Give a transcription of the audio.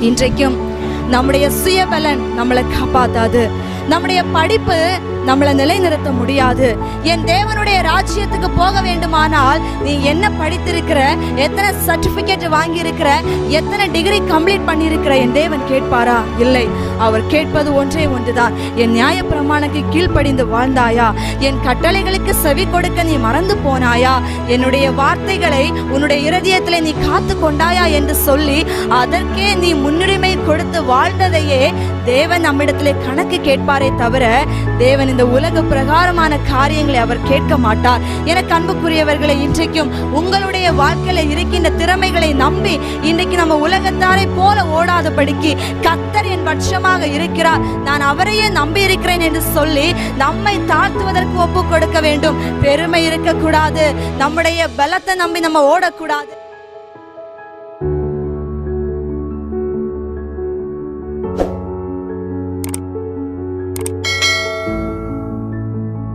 இன்றைக்கும் நம்முடைய சுயபலன் நம்மளை காப்பாத்தாது. நம்முடைய படிப்பு நம்மளை நிலைநிறுத்த முடியாது. என் தேவனுடைய ராஜ்யத்துக்கு போக வேண்டுமானால் நீ என்ன படித்திருக்கிற? எத்தனை சர்டிபிகேட் வாங்கியிருக்கிற? எத்தனை டிகிரி கம்ப்ளீட் பண்ணியிருக்கிற? என் தேவன் கேட்பாரா? இல்லை. அவர் கேட்பது ஒன்றே ஒன்றுதான். என் நியாய பிரமாணக்கு கீழ்ப்படிந்து வாழ்ந்தாயா? என் கட்டளைகளுக்கு செவி கொடுக்க நீ மறந்து போனாயா? என்னுடைய வார்த்தைகளை உன்னுடைய இருதயத்தில் நீ காத்து கொண்டாயா என்று சொல்லி அதற்கே நீ முன்னுரிமை கொடுத்து வாழ்ந்ததையே தேவன் நம்மிடத்திலே கணக்கு கேட்பாரே தவிர தேவன் இந்த உலக பிரகாரமான காரியங்களை அவர் கேட்க மாட்டார். எனக்கு அன்புக்குரியவர்களை இன்றைக்கும் உங்களுடைய வாழ்க்கையில இருக்கின்ற திறமைகளை நம்பி இன்றைக்கு நம்ம உலகத்தாரை போல ஓடாதபடிக்கு கத்தர் என் பட்சமாக இருக்கிறார். நான் அவரையே நம்பி இருக்கிறேன் என்று சொல்லி நம்மை தாழ்த்துவதற்கு ஒப்பு கொடுக்க வேண்டும். பெருமை இருக்கக்கூடாது. நம்முடைய பலத்தை நம்பி நம்ம ஓடக்கூடாது.